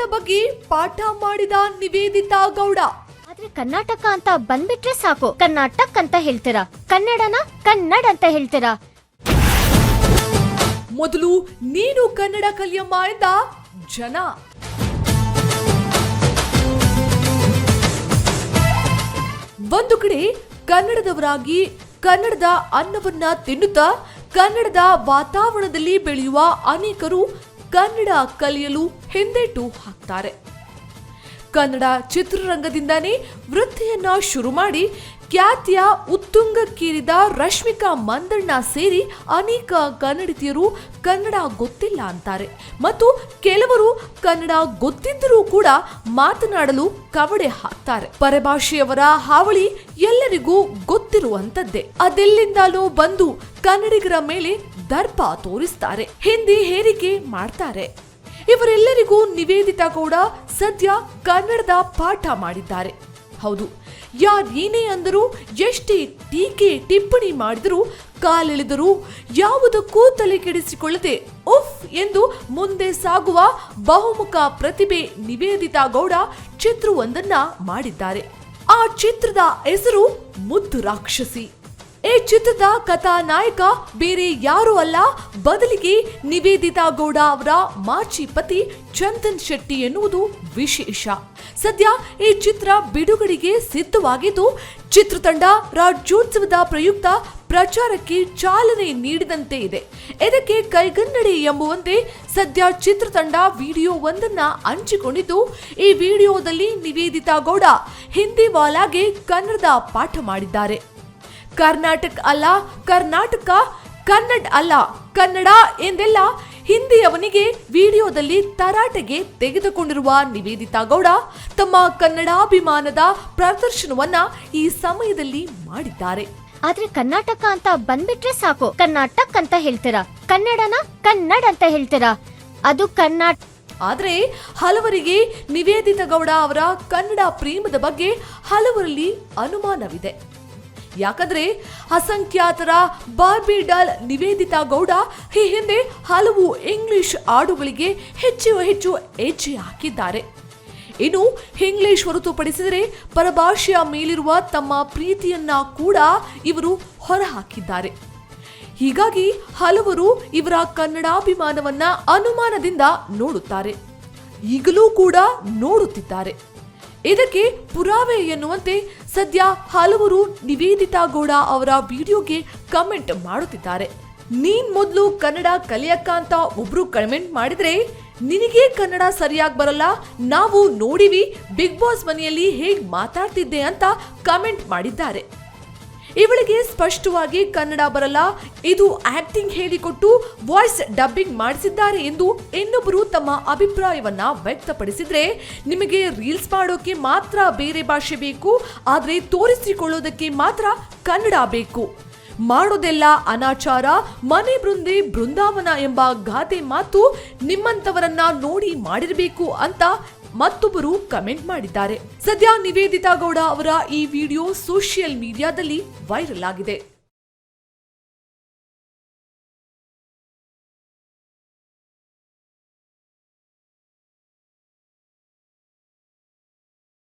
ಕನ್ನಡದ ಬಗ್ಗೆ ಪಾಠ ಮಾಡಿದ ನಿವೇದಿತಾ ಗೌಡ. ಆದ್ರೆ ಕರ್ನಾಟಕ ಅಂತ ಬಂದ್ಬಿಟ್ರೆ ಸಾಕು. ಕರ್ನಾಟಕ ಅಂತ ಹೇಳ್ತೀರಾ. ಕನ್ನಡನ ಕನ್ನಡ ಅಂತ ಹೇಳ್ತೀರಾ. ಮೊದಲು ನೀನು ಕನ್ನಡ ಕಲಿಯಮ್ಮ ಎಂದ ಜನ. ಒಂದು ಕಡೆ ಕನ್ನಡದವರಾಗಿ ಕನ್ನಡದ ಅನ್ನವನ್ನ ತಿನ್ನುತ್ತಾ ಕನ್ನಡದ ವಾತಾವರಣದಲ್ಲಿ ಬೆಳೆಯುವ ಅನೇಕರು ಕನ್ನಡ ಕಲಿಯಲು ಹಿಂದೇಟು ಹಾಕ್ತಾರೆ. ಕನ್ನಡ ಚಿತ್ರರಂಗದಿಂದಾನೇ ವೃತ್ತಿಯನ್ನ ಶುರು ಮಾಡಿ ಖ್ಯಾತಿಯ ಉತ್ತುಂಗಕ್ಕೇರಿದ ರಶ್ಮಿಕಾ ಮಂದಣ್ಣ ಸೇರಿ ಅನೇಕ ಕನ್ನಡಿತಿಯರು ಕನ್ನಡ ಗೊತ್ತಿಲ್ಲ ಅಂತಾರೆ. ಮತ್ತು ಕೆಲವರು ಕನ್ನಡ ಗೊತ್ತಿದ್ದರೂ ಕೂಡ ಮಾತನಾಡಲು ಕವಡೆ ಹಾಕ್ತಾರೆ. ಪರಭಾಷೆಯವರ ಹಾವಳಿ ಎಲ್ಲರಿಗೂ ಗೊತ್ತಿರುವಂತದ್ದೇ ಅದೆಲ್ಲಿಂದಲೂ ಬಂದು ಕನ್ನಡಿಗರ ಮೇಲೆ ದರ್ಪ ತೋರಿಸ್ತಾರೆ. ಹಿಂದಿ ಹೇರಿಕೆ ಮಾಡ್ತಾರೆ. ಇವರೆಲ್ಲರಿಗೂ ನಿವೇದಿತಾ ಗೌಡ ಸದ್ಯ ಕನ್ನಡದ ಪಾಠ ಮಾಡಿದ್ದಾರೆ. ಹೌದು ಯಾರೇನೇ ಅಂದರೂ ಎಷ್ಟೇ ಟೀಕೆ ಟಿಪ್ಪಣಿ ಮಾಡಿದರೂ ಕಾಲೆಳೆದರೂ ಯಾವುದಕ್ಕೂ ತಲೆ ಕೆಡಿಸಿಕೊಳ್ಳದೆ ಉಫ್ ಎಂದು ಮುಂದೆ ಸಾಗುವ ಬಹುಮುಖ ಪ್ರತಿಭೆ ನಿವೇದಿತಾ ಗೌಡ ಚಿತ್ರವೊಂದನ್ನ ಮಾಡಿದ್ದಾರೆ. ಆ ಚಿತ್ರದ ಹೆಸರು ಮುದ್ದು ರಾಕ್ಷಸಿ. ಈ ಚಿತ್ರದ ಕಥಾ ನಾಯಕ, ಬೇರೆ ಯಾರೂ ಅಲ್ಲ. ಬದಲಿಗೆ ನಿವೇದಿತಾ ಗೌಡ ಅವರ ಮಾಜಿ ಪತಿ ಚಂದನ್ ಶೆಟ್ಟಿ ಎನ್ನುವುದು ವಿಶೇಷ. ಸದ್ಯ ಈ ಚಿತ್ರ ಬಿಡುಗಡೆಗೆ ಸಿದ್ಧವಾಗಿದ್ದು, ಚಿತ್ರತಂಡ ರಾಜ್ಯೋತ್ಸವದ ಪ್ರಯುಕ್ತ ಪ್ರಚಾರಕ್ಕೆ ಚಾಲನೆ ನೀಡಿದಂತೆ ಇದೆ. ಇದಕ್ಕೆ ಕೈಗನ್ನಡಿ ಎಂಬುವಂತೆ ಸದ್ಯ ಚಿತ್ರತಂಡ ವಿಡಿಯೋ ಒಂದನ್ನ ಹಂಚಿಕೊಂಡಿದ್ದು, ಈ ವಿಡಿಯೋದಲ್ಲಿ ನಿವೇದಿತಾ ಗೌಡ ಹಿಂದಿ ವಾಲಾಗೆ ಕನ್ನಡದ ಪಾಠ ಮಾಡಿದ್ದಾರೆ. ಕರ್ನಾಟಕ ಅಲ್ಲ ಕರ್ನಾಟಕ ಕನ್ನಡ ಅಲ್ಲ ಕನ್ನಡ ಎಂದೆಲ್ಲ ಹಿಂದಿಯವನಿಗೆ ವಿಡಿಯೋದಲ್ಲಿ ತರಾಟೆಗೆ ತೆಗೆದುಕೊಂಡಿರುವ ನಿವೇದಿತಾ ಗೌಡ ತಮ್ಮ ಕನ್ನಡಾಭಿಮಾನದ ಪ್ರದರ್ಶನವನ್ನ ಈ ಸಮಯದಲ್ಲಿ ಮಾಡಿದ್ದಾರೆ. ಆದ್ರೆ ಕರ್ನಾಟಕ ಅಂತ ಬಂದ್ಬಿಟ್ರೆ ಸಾಕು. ಕರ್ನಾಟಕ ಅಂತ ಹೇಳ್ತೀರಾ. ಕನ್ನಡನ ಕನ್ನಡ ಅಂತ ಹೇಳ್ತೀರಾ. ಅದು ಕರ್ನಾಟಕ ಆದ್ರೆ ಹಲವರಿಗೆ ನಿವೇದಿತಾ ಗೌಡ ಅವರ ಕನ್ನಡ ಪ್ರೇಮದ ಬಗ್ಗೆ ಹಲವರಲ್ಲಿ ಅನುಮಾನವಿದೆ. ಯಾಕಂದ್ರೆ ಅಸಂಖ್ಯಾತರ ಬಾರ್ಬಿ ಡಾಲ್ ನಿವೇದಿತಾ ಗೌಡ ಈ ಹಿಂದೆ ಹಲವು ಇಂಗ್ಲಿಷ್ ಹಾಡುಗಳಿಗೆ ಹೆಚ್ಚು ಹೆಚ್ಚು ಹೆಜ್ಜೆ ಹಾಕಿದ್ದಾರೆ. ಇನ್ನು ಇಂಗ್ಲಿಷ್ ಹೊರತುಪಡಿಸಿದರೆ ಪರಭಾಷೆಯ ಮೇಲಿರುವ ತಮ್ಮ ಪ್ರೀತಿಯನ್ನ ಕೂಡ ಇವರು ಹೊರಹಾಕಿದ್ದಾರೆ. ಹೀಗಾಗಿ ಹಲವರು ಇವರ ಕನ್ನಡಾಭಿಮಾನವನ್ನ ಅನುಮಾನದಿಂದ ನೋಡುತ್ತಾರೆ. ಈಗಲೂ ಕೂಡ ನೋಡುತ್ತಿದ್ದಾರೆ. ಇದಕ್ಕೆ ಪುರಾವೆ ಎನ್ನುವಂತೆ ಸದ್ಯ ಹಲವರು ನಿವೇದಿತಾ ಗೌಡ ಅವರ ವಿಡಿಯೋಗೆ ಕಮೆಂಟ್ ಮಾಡುತ್ತಿದ್ದಾರೆ. ನೀನ್ ಮೊದಲು ಕನ್ನಡ ಕಲಿಯಕ್ಕ ಅಂತ ಒಬ್ರು ಕಮೆಂಟ್ ಮಾಡಿದ್ರೆ, ನಿನಗೆ ಕನ್ನಡ ಸರಿಯಾಗಿ ಬರಲ್ಲ, ನಾವು ನೋಡಿವಿ ಬಿಗ್ ಬಾಸ್ ಮನೆಯಲ್ಲಿ ಹೇಗ್ ಮಾತಾಡ್ತಿದ್ದೆ ಅಂತ ಕಮೆಂಟ್ ಮಾಡಿದ್ದಾರೆ. ಇವಳಿಗೆ ಸ್ಪಷ್ಟವಾಗಿ ಕನ್ನಡ ಬರಲ್ಲ. ಇದು ಆಕ್ಟಿಂಗ್ ಹೇಳಿಕೊಟ್ಟು ವಾಯ್ಸ್ ಡಬ್ಬಿಂಗ್ ಮಾಡಿಸಿದ್ದಾರೆ ಎಂದು ಇನ್ನೊಬ್ಬರು ತಮ್ಮ ಅಭಿಪ್ರಾಯವನ್ನ ವ್ಯಕ್ತಪಡಿಸಿದ್ರೆ, ನಿಮಗೆ ರೀಲ್ಸ್ ಮಾಡೋಕೆ ಮಾತ್ರ ಬೇರೆ ಭಾಷೆ ಬೇಕು, ಆದರೆ ತೋರಿಸಿಕೊಳ್ಳೋದಕ್ಕೆ ಮಾತ್ರ ಕನ್ನಡ ಬೇಕು. ಮಾಡೋದೆಲ್ಲ ಅನಾಚಾರ, ಮನೆ ಬೃಂದೆ ಬೃಂದಾವನ ಎಂಬ ಗಾದೆ ಮಾತು ನಿಮ್ಮಂತವರನ್ನ ನೋಡಿ ಮಾಡಿರಬೇಕು ಅಂತ ಮತ್ತೊಬ್ಬರು ಕಮೆಂಟ್ ಮಾಡಿದ್ದಾರೆ. ಸದ್ಯ ನಿವೇದಿತಾ ಗೌಡ ಅವರ ಈ ವಿಡಿಯೋ ಸೋಷಿಯಲ್ ಮೀಡಿಯಾದಲ್ಲಿ ವೈರಲ್ ಆಗಿದೆ.